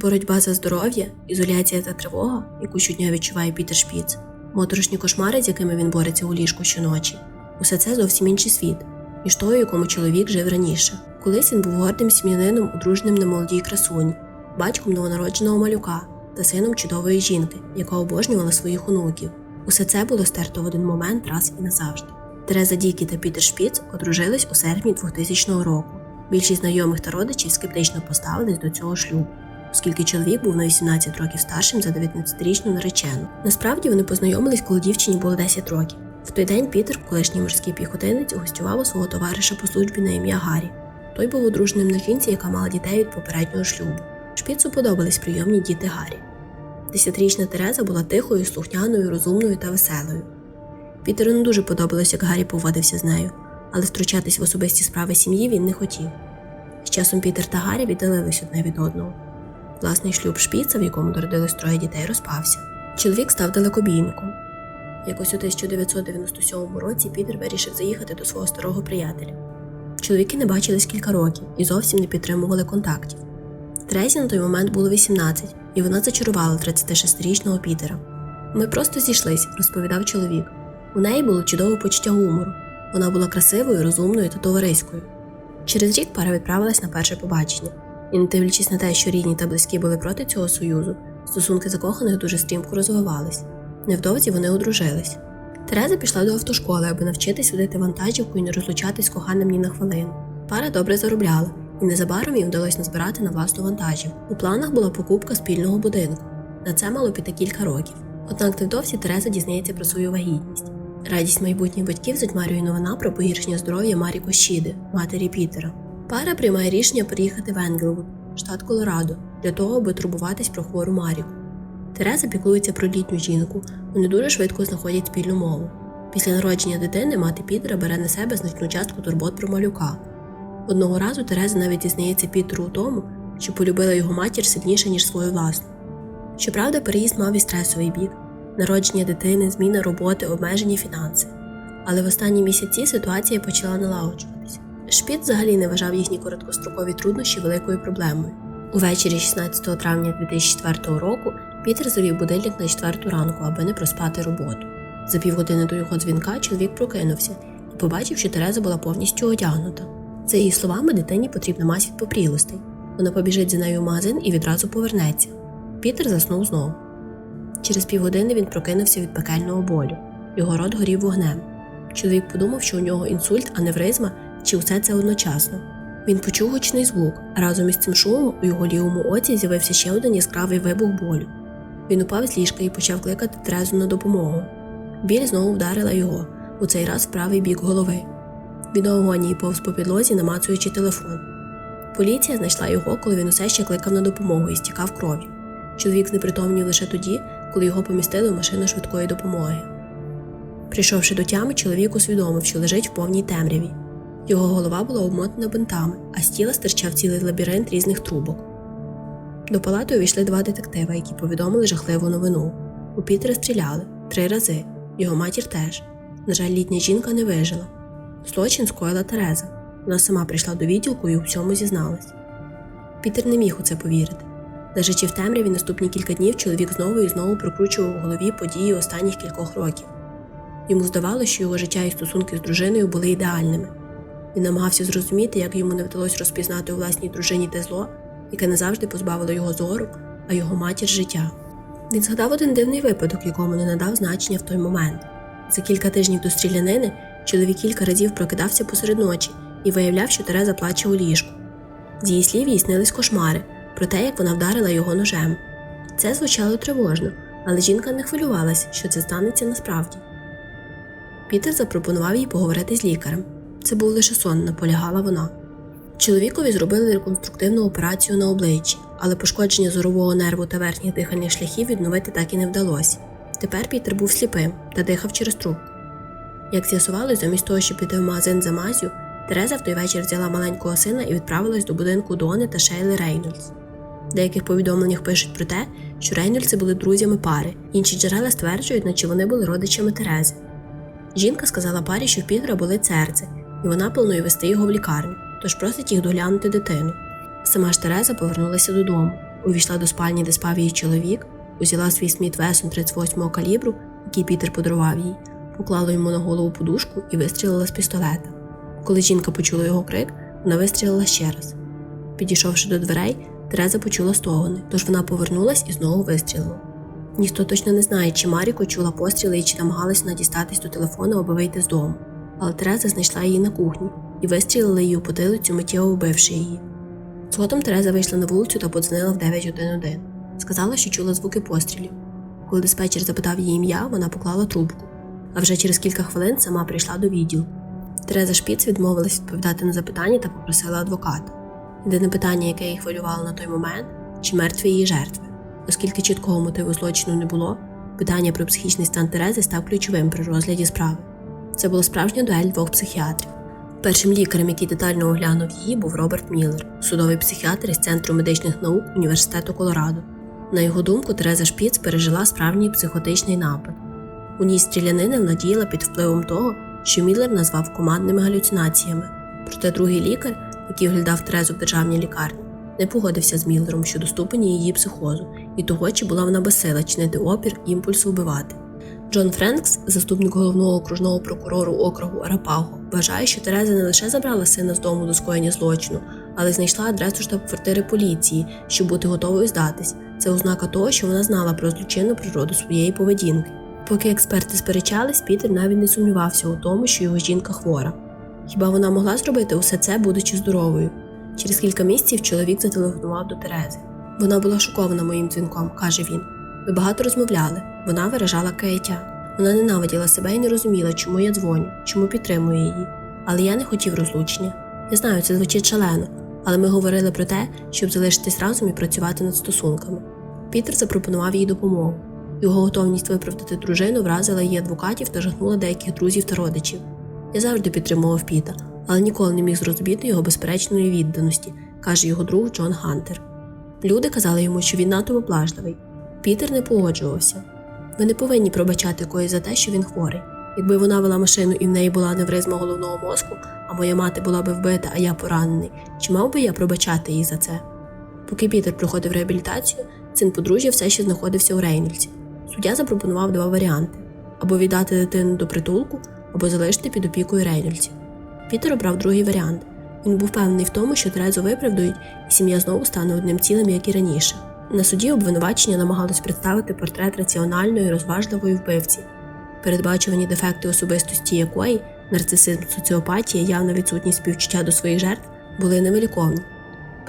Боротьба за здоров'я, ізоляція та тривога, яку щодня відчуває Пітер Шпіц, моторошні кошмари, з якими він бореться у ліжку щоночі, усе це зовсім інший світ, ніж той, у якому чоловік жив раніше. Колись він був гордим сім'янином, одруженим на молодій красуні, батьком новонародженого малюка та сином чудової жінки, яка обожнювала своїх онуків. Усе це було стерто в один момент раз і назавжди. Тереза Дікі та Пітер Шпіц одружились у серпні 2000 року. Більшість знайомих та родичів скептично поставились до цього шлюбу, оскільки чоловік був на 18 років старшим за 19-річну наречену. Насправді вони познайомились, коли дівчині було 10 років. В той день Пітер, колишній морський піхотинець, гостював у свого товариша по службі на ім'я Гаррі. Той був одруженим на жінці, яка мала дітей від попереднього шлюбу. Шпіцу подобались прийомні діти Гаррі. Десятирічна Тереза була тихою, слухняною, розумною та веселою. Пітеру не дуже подобалось, як Гаррі поводився з нею, але втручатись в особисті справи сім'ї він не хотів. З часом Пітер та Гаррі віддалились одне від одного. Власний шлюб шпіца, в якому народилось троє дітей, розпався. Чоловік став далекобійником. Якось у 1997 році Пітер вирішив заїхати до свого старого приятеля. Чоловіки не бачились кілька років і зовсім не підтримували контактів. Трезі на той момент було 18, і вона зачарувала 36-річного Пітера. Ми просто зійшлись, розповідав чоловік. У неї було чудове почуття гумору. Вона була красивою, розумною та товариською. Через рік пара відправилась на перше побачення, і, не дивлячись на те, що рідні та близькі були проти цього союзу, стосунки закоханих дуже стрімко розвивались. Невдовзі вони одружились. Тереза пішла до автошколи, аби навчитись водити вантажівку і не розлучатись з коханим ні на хвилину. Пара добре заробляла, і незабаром їм вдалося назбирати на власну вантажівку. У планах була покупка спільного будинку. На це мало піти кілька років. Однак невдовзі Тереза дізнається про свою вагітність. Радість майбутніх батьків затьмарює новина про погіршення здоров'я Марі Кощіди, матері Пітера. Пара приймає рішення переїхати в Енглвуд, штат Колорадо, для того, аби турбуватись про хвору Маріку. Тереза піклується про літню жінку, вони дуже швидко знаходять спільну мову. Після народження дитини мати Пітера бере на себе значну частку турбот про малюка. Одного разу Тереза навіть дізнається Пітеру у тому, що полюбила його матір сильніше, ніж свою власну. Щоправда, переїзд мав і стресовий бік народження дитини, зміна роботи, обмежені фінанси. Але в останні місяці ситуація почала налагоджуватися. Шпіт взагалі не вважав їхні короткострокові труднощі великою проблемою. Увечері 16 травня 2004 року Пітер завів будильник на 4 ранку, аби не проспати роботу. За півгодини до його дзвінка чоловік прокинувся і побачив, що Тереза була повністю одягнута. За її словами, дитині потрібна мазь від попрілостей. Вона побіжить за нею в магазин і відразу повернеться. Пітер заснув знову. Через півгодини він прокинувся від пекельного болю. Його рот горів вогнем. Чоловік подумав, що у нього інсульт, аневризма чи усе це одночасно. Він почув гучний звук, а разом із цим шумом у його лівому оці з'явився ще один яскравий вибух болю. Він упав з ліжка і почав кликати Терезу на допомогу. Біль знову вдарила його, у цей раз в правий бік голови. Він у агонії повз по підлозі, намацуючи телефон. Поліція знайшла його, коли він усе ще кликав на допомогу і стікав кров'ю. Чоловік знепритомнів лише тоді, коли його помістили в машину швидкої допомоги. Прийшовши до тями, чоловік усвідомив, що лежить в повній темряві. Його голова була обмотана бинтами, а з тіла стирчав цілий лабіринт різних трубок. До палати увійшли два детективи, які повідомили жахливу новину. У Пітера стріляли три рази, його матір теж. На жаль, літня жінка не вижила. Злочин скоїла Тереза. Вона сама прийшла до відділку і у всьому зізналась. Пітер не міг у це повірити. Лежачи в темряві наступні кілька днів, чоловік знову і знову прокручував у голові події останніх кількох років. Йому здавалося, що його життя і стосунки з дружиною були ідеальними. Він намагався зрозуміти, як йому не вдалося розпізнати у власній дружині те зло, яке не завжди позбавило його зору, а його матір життя. Він згадав один дивний випадок, якому не надав значення в той момент. За кілька тижнів до стрілянини чоловік кілька разів прокидався посеред ночі і виявляв, що Тереза плаче у ліжку. З її слів їй снились кошмари про те, як вона вдарила його ножем. Це звучало тривожно, але жінка не хвилювалась, що це станеться насправді. Пітер запропонував їй поговорити з лікарем. Це був лише сон, наполягала вона. Чоловікові зробили реконструктивну операцію на обличчі, але пошкодження зорового нерву та верхніх дихальних шляхів відновити так і не вдалося. Тепер Пітер був сліпим та дихав через трубку. Як з'ясувалось, замість того, щоб піти в магазин за мазю, Тереза в той вечір взяла маленького сина і відправилась до будинку Дони та Шейли Рейнольдс. В деяких повідомленнях пишуть про те, що Рейнольдси були друзями пари, інші джерела стверджують, наче вони були родичами Терези. Жінка сказала парі, що в Пітера болить серце, і вона планує вести його в лікарню, тож просить їх доглянути дитину. Сама ж Тереза повернулася додому. увійшла до спальні, де спав її чоловік, узяла свій Сміт Весон 38-го калібру, який Пітер подарував їй, поклала йому на голову подушку і вистрілила з пістолета. Коли жінка почула його крик, вона вистрілила ще раз. Підійшовши до дверей, Тереза почула стогони, тож вона повернулась і знову вистрілила. Ніхто точно не знає, чи Маріко чула постріли і чи намагалась вона дістатись до телефону, аби вийти з дому. Але Тереза знайшла її на кухні і вистрілила її у потилицю, миттєво вбивши її. Згодом Тереза вийшла на вулицю та подзвонила в 911. Сказала, що чула звуки пострілів. Коли диспетчер запитав її ім'я, вона поклала трубку. А вже через кілька хвилин сама прийшла до відділу. Тереза Шпіц відмовилась відповідати на запитання та попросила адвоката. Єдине питання, яке її хвилювало на той момент, чи мертві її жертви. Оскільки чіткого мотиву злочину не було, питання про психічний стан Терези став ключовим при розгляді справи. Це була справжня дуель двох психіатрів. Першим лікарем, який детально оглянув її, був Роберт Міллер, судовий психіатр із Центру медичних наук Університету Колорадо. На його думку, Тереза Шпіц пережила справжній психотичний напад. У ній стрілянина надіяла під впливом того, що Міллер назвав командними галюцинаціями. Проте другий лікар, який оглядав Терезу в державній лікарні, не погодився з Міллером щодо ступені її психозу і того, чи була вона безсила чинити опір імпульсу вбивати. Джон Френкс, заступник головного окружного прокурору округу Арапаго, вважає, що Тереза не лише забрала сина з дому до скоєння злочину, але й знайшла адресу штаб-квартири поліції, щоб бути готовою здатись. Це ознака того, що вона знала про злочинну природу своєї поведінки. Поки експерти сперечались, Пітер навіть не сумнівався у тому, що його жінка хвора. Хіба вона могла зробити усе це, будучи здоровою? Через кілька місяців чоловік зателефонував до Терези. Вона була шокована моїм дзвінком, каже він. Ми багато розмовляли, вона виражала каяття. Вона ненавиділа себе і не розуміла, чому я дзвоню, чому підтримую її. Але я не хотів розлучення. Я знаю, це звучить шалено, але ми говорили про те, щоб залишитись разом і працювати над стосунками. Пітер запропонував їй допомогу. Його готовність виправдати дружину вразила її адвокатів та жахнула деяких друзів та родичів. Я завжди підтримував Піта, але ніколи не міг зрозуміти його безперечної відданості, каже його друг Джон Гантер. Люди казали йому, що він надто поблажливий. Пітер не погоджувався. Ви не повинні пробачати когось за те, що він хворий. Якби вона вела машину і в неї була невризма головного мозку, а моя мати була би вбита, а я поранений, чи мав би я пробачати їй за це? Поки Пітер проходив реабілітацію, син подружжя все ще знаходився у Рейнольдсі. Суддя запропонував два варіанти: або віддати дитину до притулку, або залишити під опікою Рейнольдсів. Пітер обрав другий варіант. Він був впевнений в тому, що Терезу виправдують, і сім'я знову стане одним цілим, як і раніше. На суді обвинувачення намагалось представити портрет раціональної, розважливої вбивці, передбачувані дефекти особистості якої, нарцисизм, соціопатія, явна відсутність співчуття до своїх жертв були невиліковні.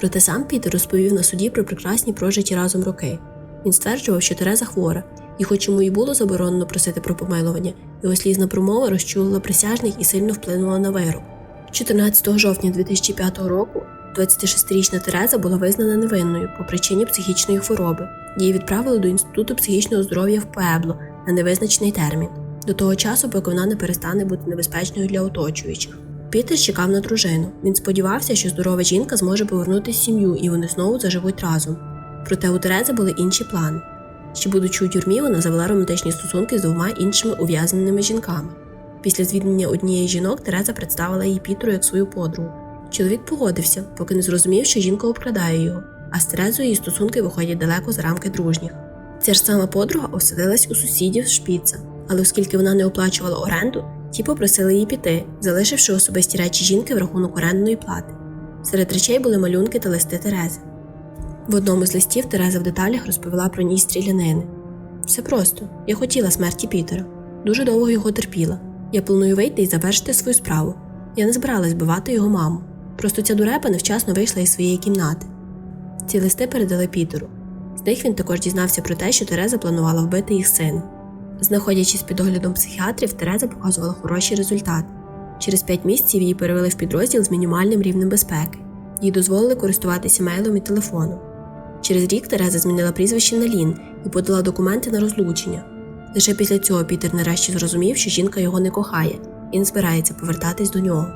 Проте сам Пітер розповів на суді про прекрасні прожиті разом роки. Він стверджував, що Тереза хвора, і, хоч йому і було заборонено просити про помилування, його слізна промова розчулила присяжних і сильно вплинула на вирок. 14 жовтня 2005 року 26-річна Тереза була визнана невинною по причині психічної хвороби. Її відправили до Інституту психічного здоров'я в Пуебло на невизначений термін. До того часу, поки вона не перестане бути небезпечною для оточуючих. Пітер чекав на дружину. Він сподівався, що здорова жінка зможе повернутися в сім'ю і вони знову заживуть разом. Проте у Терези були інші плани. Ще будучи у тюрмі, вона завела романтичні стосунки з двома іншими ув'язненими жінками. Після звільнення однієї жінок Тереза представила її Пітру як свою подругу. Чоловік погодився, поки не зрозумів, що жінка обкрадає його, а з Терезою її стосунки виходять далеко за рамки дружніх. Ця ж сама подруга оселилась у сусідів шпіца, але оскільки вона не оплачувала оренду, ті попросили її піти, залишивши особисті речі жінки в рахунок орендної плати. Серед речей були малюнки та листи Терези. В одному з листів Тереза в деталях розповіла про ній стрілянини. Все просто, я хотіла смерті Пітера, дуже довго його терпіла. Я планую вийти і завершити свою справу. Я не збиралась бивати його маму. Просто ця дурепа невчасно вийшла із своєї кімнати. Ці листи передали Пітеру. З них він також дізнався про те, що Тереза планувала вбити їх сина. Знаходячись під оглядом психіатрів, Тереза показувала хороші результати. Через 5 місяців її перевели в підрозділ з мінімальним рівнем безпеки. Їй дозволили користуватися мейлом і телефоном. Через рік Тереза змінила прізвище на Лін і подала документи на розлучення. Лише після цього Пітер нарешті зрозумів, що жінка його не кохає і не збирається повертатись до нього.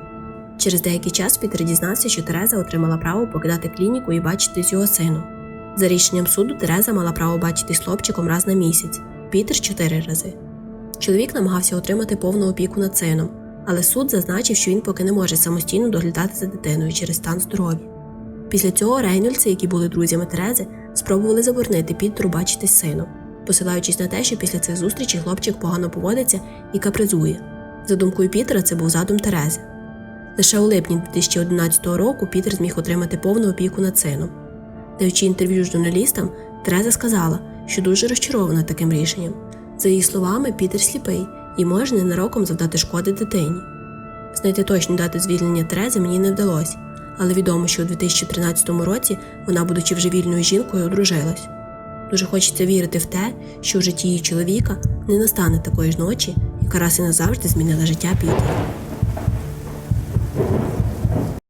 Через деякий час Пітер дізнався, що Тереза отримала право покидати клініку і бачитись з його сином. За рішенням суду Тереза мала право бачитись хлопчиком раз на місяць, Пітер чотири рази. Чоловік намагався отримати повну опіку над сином, але суд зазначив, що він поки не може самостійно доглядати за дитиною через стан здоров'я. Після цього Рейнольдси, які були друзями Терези, спробували заборонити Пітеру бачитись з сином, посилаючись на те, що після цих зустрічей хлопчик погано поводиться і капризує. За думкою Пітера, це був задум Терези. Лише у липні 2011 року Пітер зміг отримати повну опіку над сином. Даючи інтерв'ю журналістам, Тереза сказала, що дуже розчарована таким рішенням. За її словами, Пітер сліпий і може ненароком завдати шкоди дитині. Знайти точну дату звільнення Терези мені не вдалося, але відомо, що у 2013 році вона, будучи вже вільною жінкою, одружилась. Дуже хочеться вірити в те, що в житті її чоловіка не настане такої ж ночі, яка раз і назавжди змінила життя Пітера.